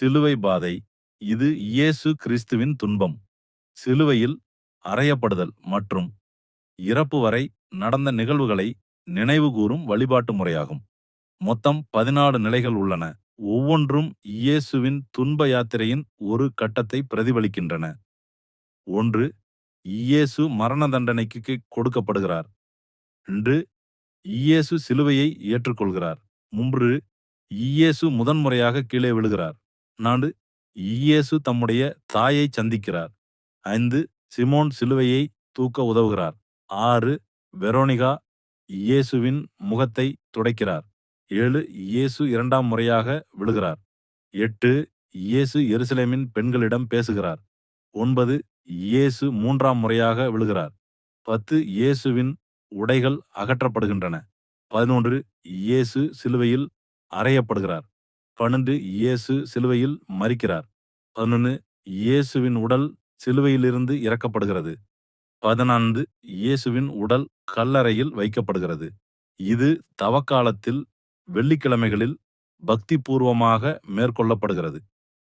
சிலுவை பாதை. இது இயேசு கிறிஸ்துவின் துன்பம். சிலுவையில் அறையப்படுதல் மற்றும் இறப்பு வரை நடந்த நிகழ்வுகளை நினைவுகூரும் வழிபாட்டு முறையாகும். மொத்தம் பதினாலு நிலைகள் உள்ளன. ஒவ்வொன்றும் இயேசுவின் துன்ப யாத்திரையின் ஒரு கட்டத்தை பிரதிபலிக்கின்றன. ஒன்று இயேசு மரண தண்டனைக்கு கொடுக்கப்படுகிறார். ரெண்டு இயேசு சிலுவையை ஏற்றுக்கொள்கிறார். மூன்று இயேசு முதன்முறையாக கீழே விழுகிறார். நாடு இயேசு தம்முடைய தாயை சந்திக்கிறார். ஐந்து சிமோன் சிலுவையை தூக்க உதவுகிறார். ஆறு வெரோனிகா இயேசுவின் முகத்தை துடைக்கிறார். ஏழு இயேசு இரண்டாம் முறையாக விழுகிறார். எட்டு இயேசு எருசலேமின் பெண்களிடம் பேசுகிறார். ஒன்பது இயேசு மூன்றாம் முறையாக விழுகிறார். பத்து இயேசுவின் உடைகள் அகற்றப்படுகின்றன. பதினொன்று இயேசு சிலுவையில் அறையப்படுகிறார். பன்னெண்டு இயேசு சிலுவையில் மறிக்கிறார் பதினொன்று இயேசுவின் உடல் சிலுவையிலிருந்து இறக்கப்படுகிறது. பதினான்கு இயேசுவின் உடல் கல்லறையில் வைக்கப்படுகிறது. இது தவக்காலத்தில் வெள்ளிக்கிழமைகளில் பக்திபூர்வமாக மேற்கொள்ளப்படுகிறது.